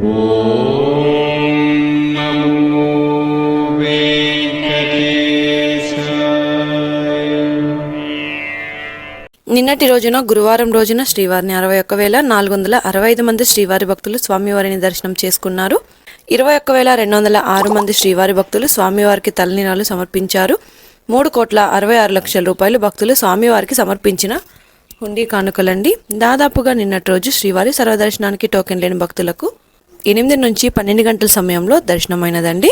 నిన్నటి రోజున గురువారం రోజున శ్రీవారిని అరవై ఒక్క వేల నాలుగు వందల అరవై ఐదు మంది శ్రీవారి భక్తులు స్వామివారిని దర్శనం చేసుకున్నారు. ఇరవై ఒక్క వేల రెండు వందల ఆరు మంది శ్రీవారి భక్తులు స్వామివారికి తలనీలాలు సమర్పించారు. మూడు కోట్ల అరవై ఆరు లక్షల రూపాయలు భక్తులు స్వామివారికి సమర్పించిన హుండీ కానుకలండి. దాదాపుగా నిన్నటి రోజు శ్రీవారి సర్వదర్శనానికి టోకెన్ లేని భక్తులకు ఎనిమిది నుంచి పన్నెండు గంటల సమయంలో దర్శనమైనదండి.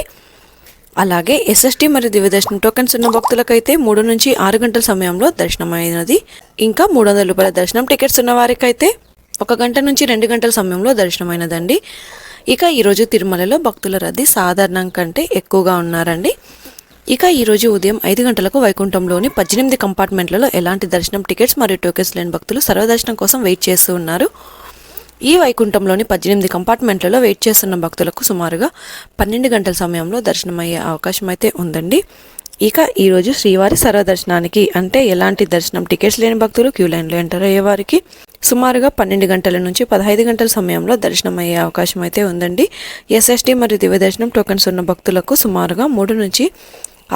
అలాగే ఎస్ఎస్టీ మరియు దివ్యదర్శనం టోకెన్స్ ఉన్న భక్తులకైతే మూడు నుంచి ఆరు గంటల సమయంలో దర్శనమైనది. ఇంకా మూడు వందల రూపాయల దర్శనం టికెట్స్ ఉన్న వారికైతే ఒక గంట నుంచి రెండు గంటల సమయంలో దర్శనమైనదండి. ఇక ఈరోజు తిరుమలలో భక్తుల రద్దీ సాధారణం కంటే ఎక్కువగా ఉన్నారండి. ఇక ఈరోజు ఉదయం ఐదు గంటలకు వైకుంఠంలోని పద్దెనిమిది కంపార్ట్మెంట్లలో ఎలాంటి దర్శనం టికెట్స్ మరియు టోకెన్స్ లేని భక్తులు సర్వదర్శనం కోసం వెయిట్ చేస్తూ ఉన్నారు. ఈ వైకుంఠంలోని పద్దెనిమిది కంపార్ట్మెంట్లలో వెయిట్ చేస్తున్న భక్తులకు సుమారుగా పన్నెండు గంటల సమయంలో దర్శనమయ్యే అవకాశం అయితే ఉందండి. ఇక ఈరోజు శ్రీవారి సర్వదర్శనానికి అంటే ఎలాంటి దర్శనం టికెట్స్ లేని భక్తులు క్యూ లైన్లో ఎంటర్ అయ్యే వారికి సుమారుగా పన్నెండు గంటల నుంచి పదహైదు గంటల సమయంలో దర్శనం అయ్యే అవకాశం అయితే ఉందండి. ఎస్ఎస్టీ మరియు దివ్య దర్శనం టోకెన్స్ ఉన్న భక్తులకు సుమారుగా మూడు నుంచి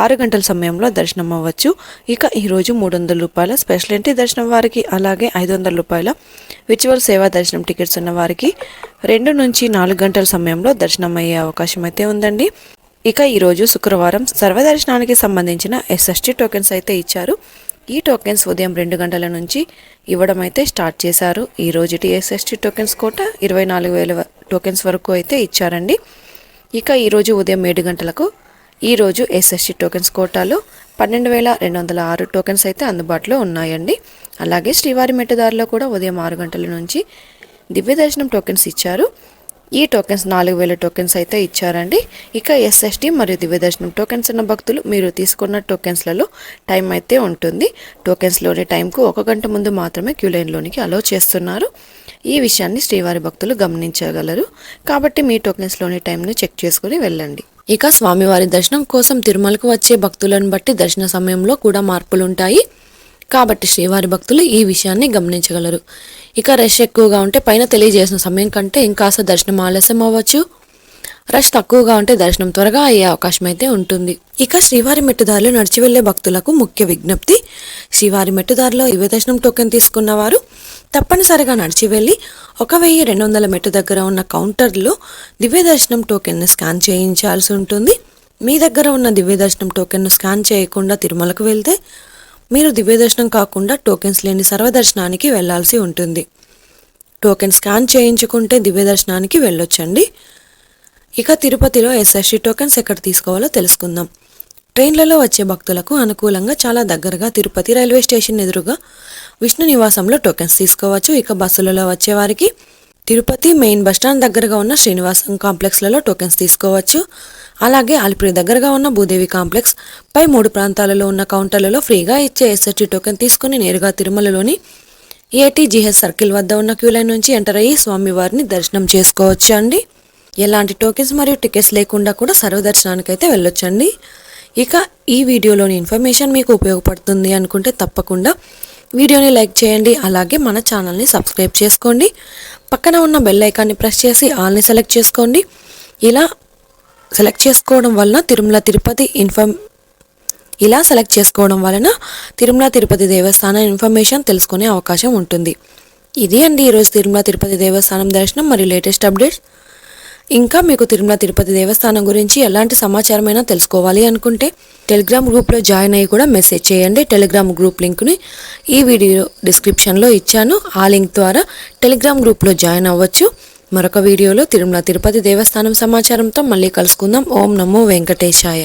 ఆరు గంటల సమయంలో దర్శనం అవ్వచ్చు. ఇక ఈరోజు మూడు వందల రూపాయల స్పెషల్ ఎంట్రీ దర్శనం వారికి అలాగే ఐదు వందల రూపాయల విచువల్ సేవా దర్శనం టికెట్స్ ఉన్న వారికి రెండు నుంచి నాలుగు గంటల సమయంలో దర్శనం అయ్యే అవకాశం అయితే ఉందండి. ఇక ఈరోజు శుక్రవారం సర్వదర్శనానికి సంబంధించిన ఎస్ఎస్టీ టోకెన్స్ అయితే ఇచ్చారు. ఈ టోకెన్స్ ఉదయం రెండు గంటల నుంచి ఇవ్వడం అయితే స్టార్ట్ చేశారు. ఈ రోజుటి ఎస్ఎస్టీ టోకెన్స్ కోట ఇరవై నాలుగు వేల టోకెన్స్ వరకు అయితే ఇచ్చారండి. ఇక ఈరోజు ఉదయం ఏడు గంటలకు ఈరోజు ఎస్ఎస్టీ టోకెన్స్ కోటాలో పన్నెండు వేల రెండు వందల ఆరు టోకెన్స్ అయితే అందుబాటులో ఉన్నాయండి. అలాగే శ్రీవారి మెట్టుదారిలో కూడా ఉదయం ఆరు గంటల నుంచి దివ్య దర్శనం టోకెన్స్ ఇచ్చారు. ఈ టోకెన్స్ నాలుగు వేల టోకెన్స్ అయితే ఇచ్చారండి. ఇక ఎస్ఎస్టీ మరియు దివ్య దర్శనం టోకెన్స్ ఉన్న భక్తులు మీరు తీసుకున్న టోకెన్స్లలో టైం అయితే ఉంటుంది. టోకెన్స్లోని టైంకు ఒక గంట ముందు మాత్రమే క్యూ లైన్లోనికి అలో చేస్తున్నారు. ఈ విషయాన్ని శ్రీవారి భక్తులు గమనించగలరు. కాబట్టి మీ టోకెన్స్లోని టైంని చెక్ చేసుకుని వెళ్ళండి. ఇక స్వామివారి దర్శనం కోసం తిరుమలకు వచ్చే భక్తులను బట్టి దర్శన సమయంలో కూడా మార్పులు ఉంటాయి కాబట్టి శ్రీవారి భక్తులు ఈ విషయాన్ని గమనించగలరు. ఇక రష్ ఎక్కువగా ఉంటే పైన తెలియజేసిన సమయం కంటే ఇంకాస్త దర్శనం ఆలస్యం అవ్వచ్చు రష్ తక్కువగా ఉంటే దర్శనం త్వరగా అయ్యే అవకాశం అయితే ఉంటుంది. ఇక శ్రీవారి మెట్టుదారిలో నడిచి వెళ్ళే భక్తులకు ముఖ్య విజ్ఞప్తి. శ్రీవారి మెట్టుదారిలో ఇవే దర్శనం టోకెన్ తీసుకున్న వారు తప్పనిసరిగా నడిచి వెళ్ళి ఒక వెయ్యి రెండు వందల మెట్టు దగ్గర ఉన్న కౌంటర్లో దివ్య దర్శనం టోకెన్ను స్కాన్ చేయించాల్సి ఉంటుంది. మీ దగ్గర ఉన్న దివ్య దర్శనం టోకెన్ను స్కాన్ చేయకుండా తిరుమలకు వెళ్తే మీరు దివ్య దర్శనం కాకుండా టోకెన్స్ లేని సర్వదర్శనానికి వెళ్ళాల్సి ఉంటుంది. టోకెన్ స్కాన్ చేయించుకుంటే దివ్య దర్శనానికి వెళ్ళొచ్చండి. ఇక తిరుపతిలో ఎస్ఎస్టీ టోకెన్స్ ఎక్కడ తీసుకోవాలో తెలుసుకుందాం. ట్రైన్లలో వచ్చే భక్తులకు అనుకూలంగా చాలా దగ్గరగా తిరుపతి రైల్వే స్టేషన్ ఎదురుగా విష్ణు నివాసంలో టోకెన్స్ తీసుకోవచ్చు. ఇక బస్సులలో వచ్చేవారికి తిరుపతి మెయిన్ బస్టాండ్ దగ్గరగా ఉన్న శ్రీనివాసం కాంప్లెక్స్లలో టోకెన్స్ తీసుకోవచ్చు. అలాగే అలిపిరి దగ్గరగా ఉన్న భూదేవి కాంప్లెక్స్ పై మూడు ప్రాంతాలలో ఉన్న కౌంటర్లలో ఫ్రీగా ఇచ్చే ఎస్ఎస్టీ టోకెన్ తీసుకుని నేరుగా తిరుమలలోని ఏటీజీహెచ్ సర్కిల్ వద్ద ఉన్న క్యూ లైన్ నుంచి ఎంటర్ అయ్యి స్వామివారిని దర్శనం చేసుకోవచ్చు అండి ఎలాంటి టోకెన్స్ మరియు టికెట్స్ లేకుండా కూడా సర్వదర్శనానికి అయితే వెళ్ళొచ్చండి. ఇక ఈ వీడియోలోని ఇన్ఫర్మేషన్ మీకు ఉపయోగపడుతుంది అనుకుంటే తప్పకుండా వీడియోని లైక్ చేయండి అలాగే మన ఛానల్ని సబ్స్క్రైబ్ చేసుకోండి. పక్కన ఉన్న బెల్ ఐకాన్ని ప్రెస్ చేసి ఆల్ని సెలెక్ట్ చేసుకోండి. ఇలా సెలెక్ట్ చేసుకోవడం వలన తిరుమల తిరుపతి ఇన్ఫర్మ్ ఇలా సెలెక్ట్ చేసుకోవడం వలన తిరుమల తిరుపతి దేవస్థానం ఇన్ఫర్మేషన్ తెలుసుకునే అవకాశం ఉంటుంది. ఇది అండి ఈరోజు తిరుమల తిరుపతి దేవస్థానం దర్శనం మరియు లేటెస్ట్ అప్డేట్స్. ఇంకా మీకు తిరుమల తిరుపతి దేవస్థానం గురించి ఎలాంటి సమాచారమైనా తెలుసుకోవాలి అనుకుంటే టెలిగ్రామ్ గ్రూప్లో జాయిన్ అయ్యి కూడా మెసేజ్ చేయండి. టెలిగ్రామ్ గ్రూప్ లింక్ని ఈ వీడియో డిస్క్రిప్షన్లో ఇచ్చాను. ఆ లింక్ ద్వారా టెలిగ్రామ్ గ్రూప్లో జాయిన్ అవ్వచ్చు. మరొక వీడియోలో తిరుమల తిరుపతి దేవస్థానం సమాచారంతో మళ్ళీ కలుసుకుందాం. ఓం నమో వెంకటేశాయ.